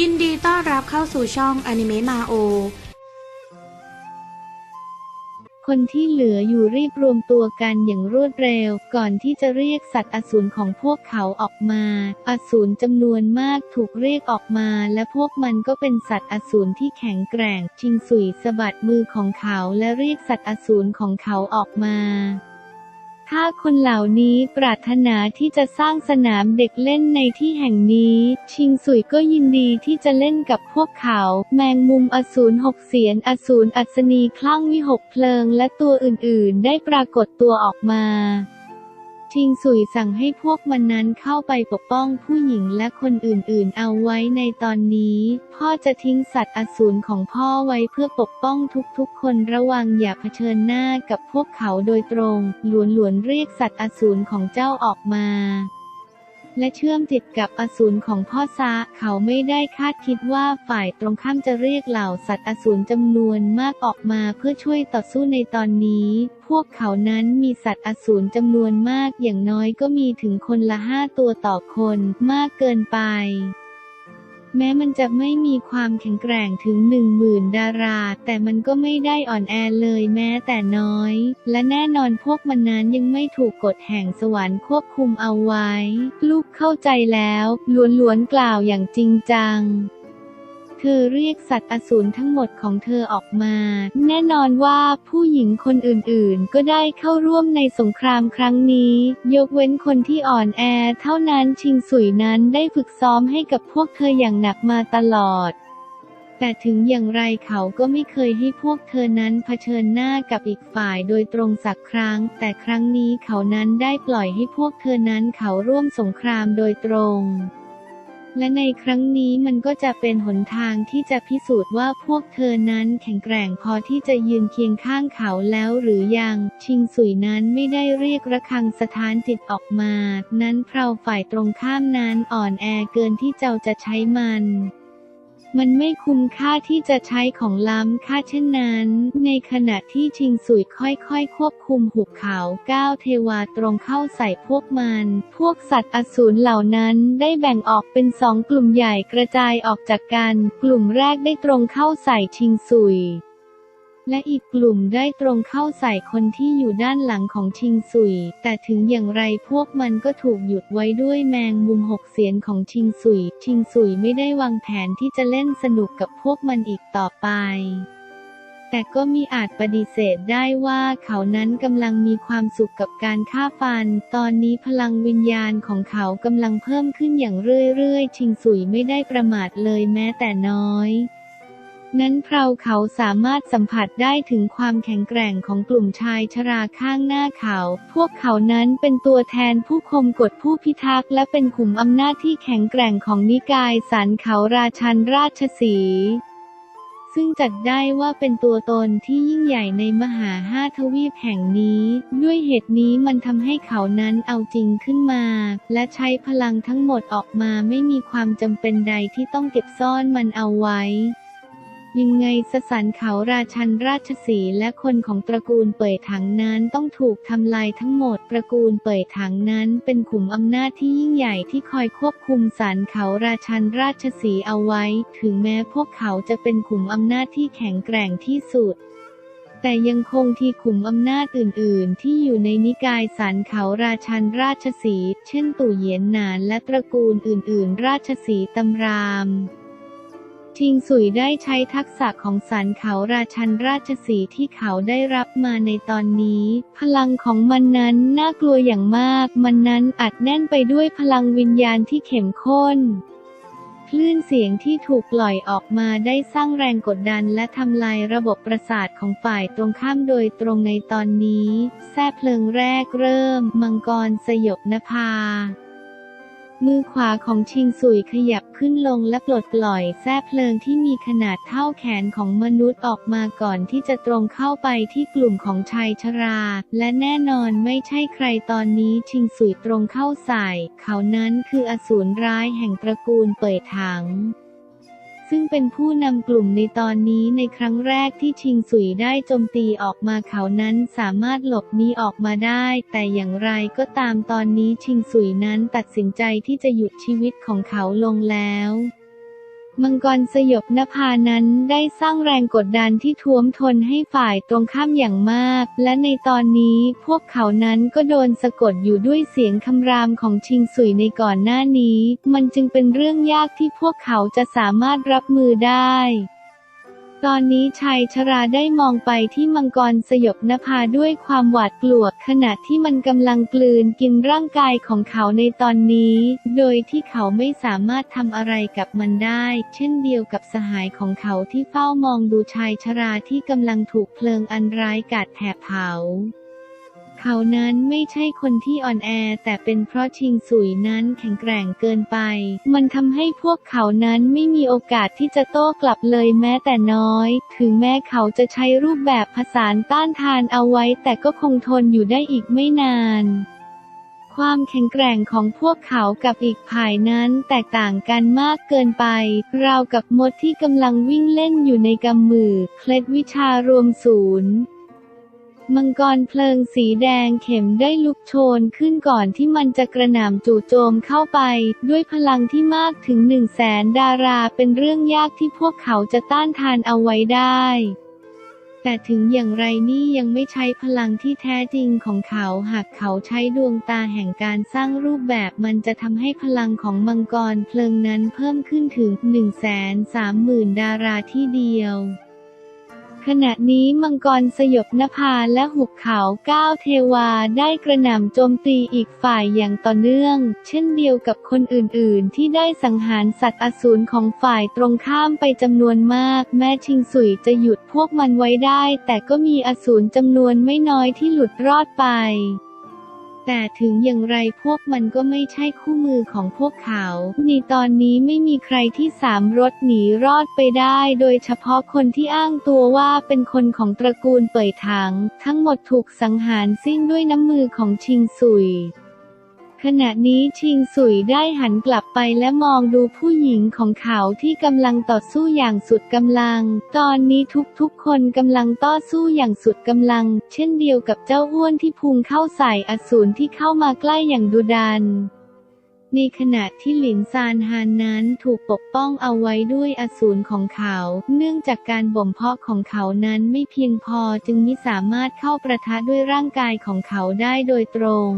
ยินดีต้อนรับเข้าสู่ช่องอนิเมะมาโอ คนที่เหลืออยู่รีบรวมตัวกันอย่างรวดเร็ว ก่อนที่จะเรียกสัตว์อสูรของพวกเขาออกมา อสูรจำนวนมากถูกเรียกออกมา และพวกมันก็เป็นสัตว์อสูรที่แข็งแกร่ง ชิงสุยสะบัดมือของเขาและเรียกสัตว์อสูรของเขาออกมา ถ้าคนเหล่านี้ปรารถนาที่จะสร้างสนามเด็กเล่นในที่แห่งนี้ ชิงสุยก็ยินดีที่จะเล่นกับพวกเขา แมงมุมอสูรหกเสียนอสูรอัศนีคลั่งวิหกเพลิงและตัวอื่นๆ ได้ปรากฏตัวออกมา ชิงสุยสั่งให้พวกมันนั้นเข้าไปปกป้องผู้หญิงและคนอื่นๆ เอาไว้ในตอนนี้ พ่อจะทิ้งสัตว์อสูรของพ่อไว้เพื่อปกป้องทุกๆ คนระวังอย่าเผชิญหน้ากับพวกเขาโดยตรง หลวนๆเรียกสัตว์อสูรของเจ้าออกมา และเชื่อมจิตกับอสูรของพ่อซาเขาไม่ได้คาดคิดว่าฝ่ายตรงข้ามจะเรียกเหล่าสัตว์อสูรจำนวนมากออกมาเพื่อช่วยต่อสู้ในตอนนี้ พวกเขานั้นมีสัตว์อสูรจำนวนมากอย่างน้อยก็มีถึงคนละห้าตัวต่อคนมากเกินไป แม้มันจะไม่มีความแข็งแกร่งถึงหนึ่งหมื่นดารา แต่มันก็ไม่ได้อ่อนแอเลยแม้แต่น้อย และแน่นอนพวกมันนั้นยังไม่ถูกกฎแห่งสวรรค์ควบคุมเอาไว้ ลูกเข้าใจแล้ว ล้วนๆกล่าวอย่างจริงจัง เธอเรียกสัตว์อสูรทั้งหมดของเธอออกมา แน่นอนว่าผู้หญิงคนอื่นๆ ก็ได้เข้าร่วมในสงครามครั้งนี้ ยกเว้นคนที่อ่อนแอเท่านั้นชิงสุยนั้นได้ฝึกซ้อมให้กับพวกเธออย่างหนักมาตลอดแต่ถึงอย่างไรเขาก็ไม่เคยให้พวกเธอนั้นเผชิญหน้ากับอีกฝ่ายโดยตรงสักครั้ง แต่ครั้งนี้เขานั้นได้ปล่อยให้พวกเธอนั้นเขาร่วมสงครามโดยตรง และในครั้งนี้มันก็จะเป็นหนทางที่จะพิสูจน์ว่าพวกเธอนั้นแข็งแกร่งพอที่จะยืนเคียงข้างเขาแล้วหรือยัง ชิงสุยนั้นไม่ได้เรียกระคังสถานจิตออกมา นั้นเพราฝ่ายตรงข้ามนั้นอ่อนแอเกินที่เจ้าจะใช้มัน มันไม่คุ้มค่าที่จะใช้ของล้ำค่าเช่นนั้น ในขณะที่ชิงสุยค่อยๆ ควบคุมหุบเขาก้าวเทวาตรงเข้าใส่พวกมัน พวกสัตว์อสูรเหล่านั้นได้แบ่งออกเป็นสองกลุ่มใหญ่กระจายออกจากกัน กลุ่มแรกได้ตรงเข้าใส่ชิงสุย และอีกกลุ่มได้ตรงเข้าใส่คนที่อยู่ด้านหลังของชิงสุย แต่ถึงอย่างไรพวกมันก็ถูกหยุดไว้ด้วยแมงมุมหกเสียนของชิงสุย ชิงสุยไม่ได้วางแผนที่จะเล่นสนุกกับพวกมันอีกต่อไปแต่ก็มีอาจปฏิเสธได้ว่าเขานั้นกำลังมีความสุขกับการฆ่าฟัน ตอนนี้พลังวิญญาณของเขากำลังเพิ่มขึ้นอย่างเรื่อยๆ ชิงสุยไม่ได้ประมาทเลยแม้แต่น้อย นั้นเพราเขาสามารถสัมผัสได้ถึงความแข็งแกร่งของกลุ่มชายชราข้างหน้าเขา พวกเขานั้นเป็นตัวแทนผู้คมกฎผู้พิทักษ์และเป็นขุมอำนาจที่แข็งแกร่งของนิกายสันเขาราชันราชสีซึ่งจัดได้ว่าเป็นตัวตนที่ยิ่งใหญ่ในมหาห้าทวีปแห่งนี้ ด้วยเหตุนี้มันทำให้เขานั้นเอาจริงขึ้นมา และใช้พลังทั้งหมดออกมาไม่มีความจำเป็นใดที่ต้องเก็บซ่อนมันเอาไว้ ยังไงสสารเขาราชันราชสีและคนของตระกูลเป่ยถังนั้นต้องถูกทำลายทั้งหมด ตระกูลเป่ยถังนั้นเป็นขุมอำนาจที่ยิ่งใหญ่ที่คอยควบคุมสารเขาราชันราชสีเอาไว้ ถึงแม้พวกเขาจะเป็นขุมอำนาจที่แข็งแกร่งที่สุดแต่ยังคงที่ขุมอำนาจอื่น ๆ ที่อยู่ในนิกายสันเขาราชันราชสี เช่น ตู่เหยียนหนานและตระกูลอื่น ๆ ราชสีตำราม ชิงสุยได้ใช้ทักษะของสันเขาราชันราชสีที่เขาได้รับมาในตอนนี้ พลังของมันนั้นน่ากลัวอย่างมาก มันนั้นอัดแน่นไปด้วยพลังวิญญาณที่เข้มข้นคลื่นเสียงที่ถูกปล่อยออกมาได้สร้างแรงกดดันและทำลายระบบประสาทของฝ่ายตรงข้ามโดยตรงในตอนนี้ แท้เพลิงแรกเริ่ม มังกรสยบนภา มือขวาของชิงสุยขยับขึ้นลงและปลดปล่อยแท้เพลิงที่มีขนาดเท่าแขนของมนุษย์ออกมาก่อนที่จะตรงเข้าไปที่กลุ่มของชายชรา และแน่นอนไม่ใช่ใครตอนนี้ชิงสุยตรงเข้าใส่ เขานั้นคืออสูรร้ายแห่งตระกูลเปิดถัง ซึ่งเป็นผู้นำกลุ่มในตอนนี้ในครั้งแรกที่ชิงสุยได้โจมตีออกมาเขานั้นสามารถหลบหนีออกมาได้ แต่อย่างไรก็ตามตอนนี้ชิงสุยนั้นตัดสินใจที่จะหยุดชีวิตของเขาลงแล้ว มังกรสยบนภานั้นได้สร้างแรงกดดันที่ท่วมทนให้ฝ่ายตรงข้ามอย่างมาก และในตอนนี้พวกเขานั้นก็โดนสะกดอยู่ด้วยเสียงคำรามของชิงสุยในก่อนหน้านี้ มันจึงเป็นเรื่องยากที่พวกเขาจะสามารถรับมือได้ ตอนนี้ชายชราได้มองไปที่มังกรสยบนภาด้วยความหวาดกลัวขณะที่มันกำลังกลืนกินร่างกายของเขาในตอนนี้ โดยที่เขาไม่สามารถทำอะไรกับมันได้ เช่นเดียวกับสหายของเขาที่เฝ้ามองดูชายชราที่กำลังถูกเพลิงอันร้ายกาดแผดเผา เขานั้นไม่ใช่คนที่อ่อนแอ แต่เป็นเพราะชิงสุยนั้นแข็งแกร่งเกินไป มันทำให้พวกเขานั้นไม่มีโอกาสที่จะโต้กลับเลยแม้แต่น้อย ถึงแม้เขาจะใช้รูปแบบผสานต้านทานเอาไว้ แต่ก็คงทนอยู่ได้อีกไม่นานความแข็งแกร่งของพวกเขากับอีกฝ่ายนั้นแตกต่างกันมากเกินไป ราวกับมดที่กำลังวิ่งเล่นอยู่ในกำมือ เคล็ดวิชารวมศูนย์ มังกรเพลิงสีแดงเข็มได้ลุกโชนขึ้นก่อนที่มันจะกระหน่ำจู่โจมเข้าไป ด้วยพลังที่มากถึงหนึ่งแสนดาราเป็นเรื่องยากที่พวกเขาจะต้านทานเอาไว้ได้แต่ถึงอย่างไรนี่ยังไม่ใช้พลังที่แท้จริงของเขาหากเขาใช้ดวงตาแห่งการสร้างรูปแบบมันจะทำให้พลังของมังกรเพลิงนั้นเพิ่มขึ้นถึง 130,000 ดาราที่เดียว ขณะนี้มังกรสยบนภาและหุบเขาก้าวเทวาได้กระหน่ำโจมตีอีกฝ่ายอย่างต่อเนื่อง เช่นเดียวกับคนอื่นๆ ที่ได้สังหารสัตว์อสูรของฝ่ายตรงข้ามไปจำนวนมาก แม้ชิงสุยจะหยุดพวกมันไว้ได้ แต่ก็มีอสูรจำนวนไม่น้อยที่หลุดรอดไป แต่ถึงอย่างไรพวกมันก็ไม่ใช่คู่มือของพวกเขา ในตอนนี้ไม่มีใครที่สามรถหนีรอดไปได้ โดยเฉพาะคนที่อ้างตัวว่าเป็นคนของตระกูลเป่ยถัง ทั้งหมดถูกสังหารสิ้นด้วยน้ำมือของชิงสุย ขณะนี้ชิงสุยได้หันกลับไปและมองดูผู้หญิงของเขาที่กำลังต่อสู้อย่างสุดกำลัง ตอนนี้ทุกๆคนกำลังต่อสู้อย่างสุดกำลัง เช่นเดียวกับเจ้าอ้วนที่พุงเข้าใส่อสูรที่เข้ามาใกล้อย่างดุดันในขณะที่หลินซานฮานนั้นถูกปกป้องเอาไว้ด้วยอสูรของเขา เนื่องจากการบ่มเพาะของเขานั้นไม่เพียงพอจึงไมิสามารถเข้าประทะด้วยร่างกายของเขาได้โดยตรง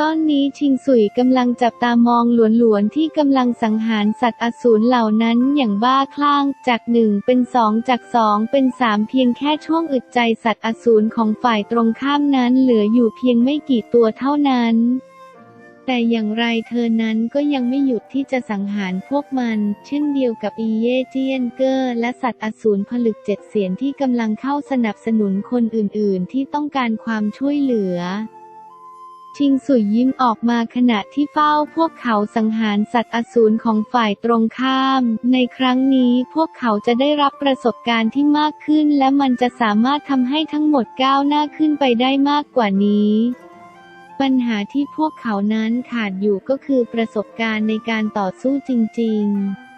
ตอนนี้ชิงสุยกำลังจับตามองหลวนๆที่กำลังสังหารสัตว์อสูรเหล่านั้นอย่างบ้าคลั่ง จากหนึ่งเป็นสองจากสองเป็นสามเพียงแค่ช่วงอึดใจสัตว์อสูรของฝ่ายตรงข้ามนั้นเหลืออยู่เพียงไม่กี่ตัวเท่านั้น แต่อย่างไรเธอนั้นก็ยังไม่หยุดที่จะสังหารพวกมัน เช่นเดียวกับอีเย่เจียนเกอร์และสัตว์อสูรผลึกเจ็ดเสียนที่กำลังเข้าสนับสนุนคนอื่นๆ ที่ต้องการความช่วยเหลือ ชิงสุยยิ้มออกมาขณะที่เฝ้าพวกเขาสังหารสัตว์อสูรของฝ่ายตรงข้าม ในครั้งนี้พวกเขาจะได้รับประสบการณ์ที่มากขึ้น และมันจะสามารถทำให้ทั้งหมดก้าวหน้าขึ้นไปได้มากกว่านี้ ปัญหาที่พวกเขานั้นขาดอยู่ก็คือประสบการณ์ในการต่อสู้จริง ๆ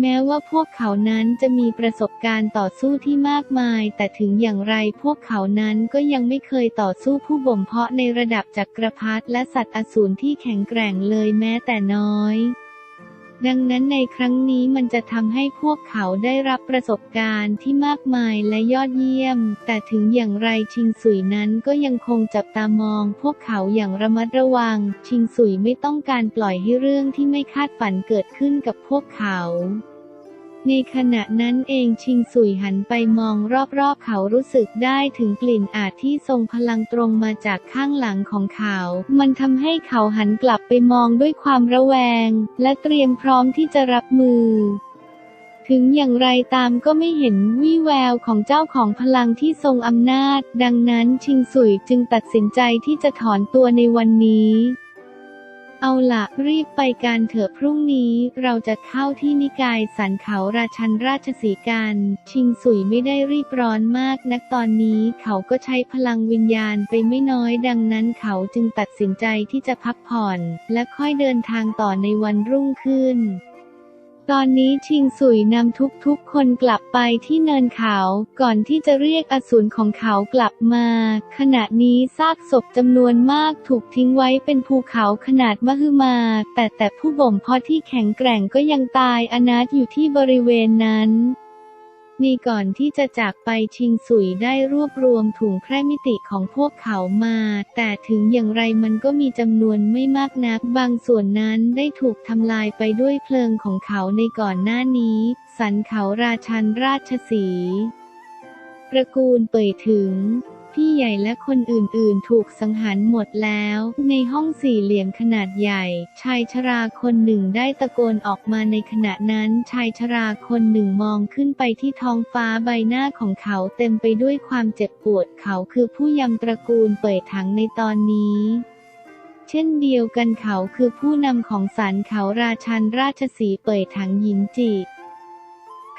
แม้ว่าพวกเขานั้นจะมีประสบการณ์ต่อสู้ที่มากมาย แต่ถึงอย่างไรพวกเขานั้นก็ยังไม่เคยต่อสู้ผู้บ่มเพาะในระดับจักรพรรดิและสัตว์อสูรที่แข็งแกร่งเลยแม้แต่น้อยดังนั้นในครั้งนี้มันจะทำให้พวกเขาได้รับประสบการณ์ที่มากมายและยอดเยี่ยม แต่ถึงอย่างไรชิงสุยนั้นก็ยังคงจับตามอง พวกเขาอย่างระมัดระวัง ชิงสุยไม่ต้องการปล่อยให้เรื่องที่ไม่คาดฝันเกิดขึ้นกับพวกเขา ในขณะนั้นเองชิงสุยหันไปมองรอบๆเขารู้สึกได้ถึงกลิ่นอาจที่ทรงพลังตรงมาจากข้างหลังของเขา มันทำให้เขาหันกลับไปมองด้วยความระแวง และเตรียมพร้อมที่จะรับมือ ถึงอย่างไรตามก็ไม่เห็นวี่แววของเจ้าของพลังที่ทรงอำนาจ ดังนั้นชิงสุยจึงตัดสินใจที่จะถอนตัวในวันนี้ เอาละรีบไปการเถอะพรุ่งนี้เราจะเข้าที่นิกายสันเขาราชันราชสีกันชิงสุยไม่ได้รีบร้อนมากนักตอนนี้เขาก็ใช้พลังวิญญาณไปไม่น้อยดังนั้นเขาจึงตัดสินใจที่จะพักผ่อน และค่อยเดินทางต่อในวันรุ่งขึ้น ตอนนี้ชิงสุยนำทุกๆคนกลับไปที่เนินเขาก่อนที่จะเรียกอสูรของเขากลับมา ขณะนี้ซากศพจำนวนมากถูกทิ้งไว้เป็นภูเขาขนาดมหึมา แต่แต่ผู้บ่มเพาะที่แข็งแกร่งก็ยังตายอนาถอยู่ที่บริเวณนั้น นี่ก่อนที่จะจากไปชิงสุยได้รวบรวมถุงแพร่มิติของพวกเขามา แต่ถึงอย่างไรมันก็มีจำนวนไม่มากนัก บางส่วนนั้นได้ถูกทำลายไปด้วยเพลิงของเขาในก่อนหน้านี้ สันเขาราชันราชสีตระกูลเปิดถึง พี่ใหญ่และคนอื่นๆ ถูกสังหารหมดแล้ว ในห้องสี่เหลี่ยมขนาดใหญ่ ชายชราคนหนึ่งได้ตะโกนออกมาในขณะนั้นชายชราคนหนึ่งมองขึ้นไปที่ท้องฟ้าใบหน้าของเขาเต็มไปด้วยความเจ็บปวดเขาคือผู้ยำตระกูลเป่ยถังในตอนนี้เช่นเดียวกันเขาคือผู้นำของสันเขาราชันราชสีเป่ยถังหยินจิ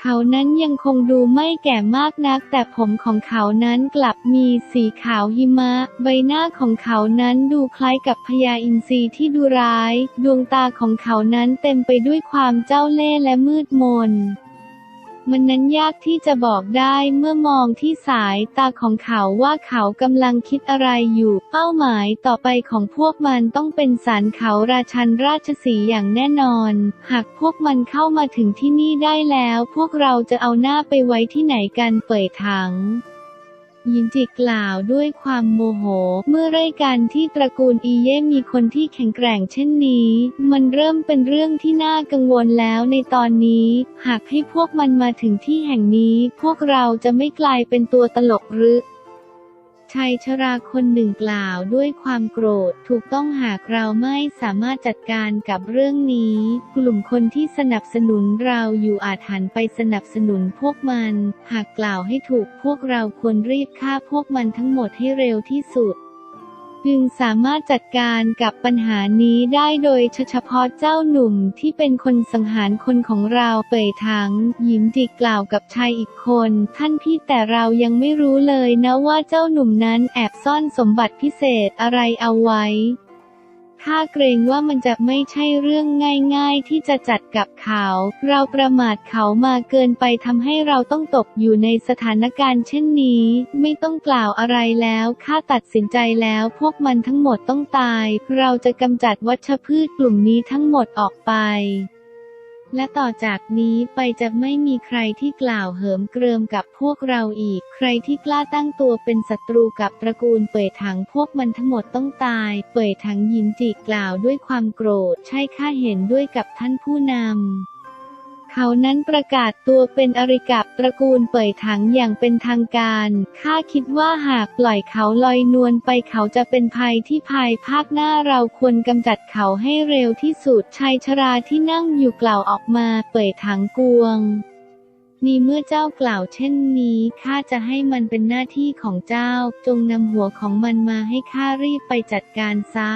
เขานั้นยังคงดูไม่แก่มากนัก แต่ผมของเขานั้นกลับมีสีขาวหิมะ ใบหน้าของเขานั้นดูคล้ายกับพญาอินทรีที่ดูร้าย ดวงตาของเขานั้นเต็มไปด้วยความเจ้าเล่ห์และมืดมน มันนั้นยากที่จะบอกได้เมื่อมองที่สายตาของเขาว่าเขากำลังคิดอะไรอยู่ เป้าหมายต่อไปของพวกมันต้องเป็นสารเขาราชันราชสีอย่างแน่นอน หากพวกมันเข้ามาถึงที่นี่ได้แล้ว พวกเราจะเอาหน้าไปไว้ที่ไหนกันเปิดถัง หยินจิกล่าวด้วยความโมโห เมื่อรายการที่ตระกูลอีเย่มีคนที่แข็งแกร่งเช่นนี้ มันเริ่มเป็นเรื่องที่น่ากังวลแล้วในตอนนี้ หากให้พวกมันมาถึงที่แห่งนี้ พวกเราจะไม่กลายเป็นตัวตลกหรือ ชายชราคนหนึ่งกล่าวด้วยความโกรธถูกต้องหากเราไม่สามารถจัดการกับเรื่องนี้ กลุ่มคนที่สนับสนุนเราอยู่อาจหันไปสนับสนุนพวกมัน หากกล่าวให้ถูกพวกเราควรรีบฆ่าพวกมันทั้งหมดให้เร็วที่สุด จึงสามารถจัดการกับปัญหานี้ได้โดยเฉพาะเจ้าหนุ่มที่เป็นคนสังหารคนของเราเป่ยถังยิ้มจิกล่าวกับชายอีกคน ท่านพี่แต่เรายังไม่รู้เลยนะว่าเจ้าหนุ่มนั้นแอบซ่อนสมบัติพิเศษอะไรเอาไว้ ถ้าเกรงว่ามันจะไม่ใช่เรื่องง่าย ๆ ที่จะจัดกับเขา เราประมาทเขามาเกินไปทำให้เราต้องตกอยู่ในสถานการณ์เช่นนี้ ไม่ต้องกล่าวอะไรแล้วข้าตัดสินใจแล้วพวกมันทั้งหมดต้องตาย เราจะกำจัดวัชพืชกลุ่มนี้ทั้งหมดออกไป และต่อจากนี้ไปจะไม่มีใครที่กล่าวเหิมเกริมกับพวกเราอีก ใครที่กล้าตั้งตัวเป็นศัตรูกับตระกูลเปิดถังพวกมันทั้งหมดต้องตาย เปิดถังหยินจิกล่าวด้วยความโกรธ ใช่ข้าเห็นด้วยกับท่านผู้นำ เขานั้นประกาศตัวเป็นอริกับตระกูลเป่ยถังอย่างเป็นทางการ ข้าคิดว่าหากปล่อยเขาลอยนวลไปเขาจะเป็นภัยที่ภายภาคหน้าเราควรกำจัดเขาให้เร็วที่สุดชายชราที่นั่งอยู่กล่าวออกมาเป่ยถังกวงนี่เมื่อเจ้ากล่าวเช่นนี้ข้าจะให้มันเป็นหน้าที่ของเจ้า จงนำหัวของมันมาให้ข้ารีบไปจัดการซะ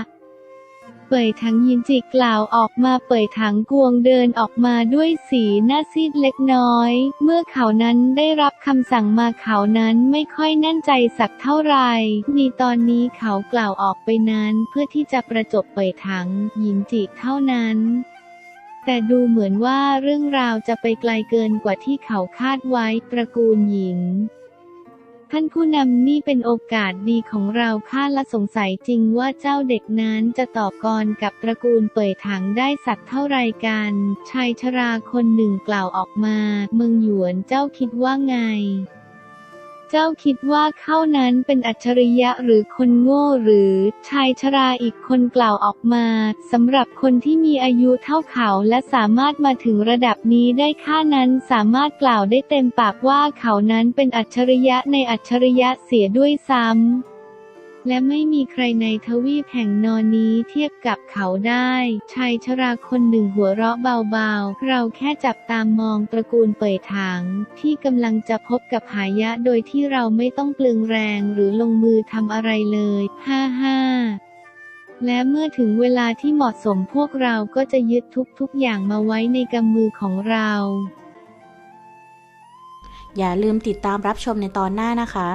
เป่ยถังยินจิกล่าวออกมาเป่ยถังกวงเดินออกมาด้วยสีหน้าซีดเล็กน้อย เมื่อเขานั้นได้รับคำสั่งมาเขานั้นไม่ค่อยแน่นใจสักเท่าไหร่ในตอนนี้เขากล่าวออกไปนั้นเพื่อที่จะประจบเป่ยถังยินจิเท่านั้นแต่ดูเหมือนว่าเรื่องราวจะไปไกลเกินกว่าที่เขาคาดไว้ตระกูลหญิง ท่านผู้นำนี่เป็นโอกาสดีของเราข้าละสงสัยจริงว่าเจ้าเด็กนั้นจะต่อกรกับตระกูลเปิดถังได้สักเท่าไรกันชายชราคนหนึ่งกล่าวออกมา เมืองหยวนเจ้าคิดว่าไง เจ้าคิดว่าเข้านั้นเป็นอัจฉริยะหรือคนโง่หรือ ชายชราอีกคนกล่าวออกมาสำหรับคนที่มีอายุเท่าเขาและสามารถมาถึงระดับนี้ได้ข้านั้นสามารถกล่าวได้เต็มปากว่าเขานั้นเป็นอัจฉริยะในอัจฉริยะเสียด้วยซ้ำ และไม่มีใครในทวีปแห่งนอนนี้เทียบกับเขาได้ ชายชราคนหนึ่งหัวเราะเบาๆ เราแค่จับตามมองตระกูลเป่ยถัง ที่กำลังจะพบกับหายะโดยที่เราไม่ต้องเปลืองแรงหรือลงมือทำอะไรเลย ฮ่าฮ่าและเมื่อถึงเวลาที่เหมาะสมพวกเราก็จะยึดทุกๆอย่างมาไว้ในกำมือของเรา อย่าลืมติดตามรับชมในตอนหน้านะคะ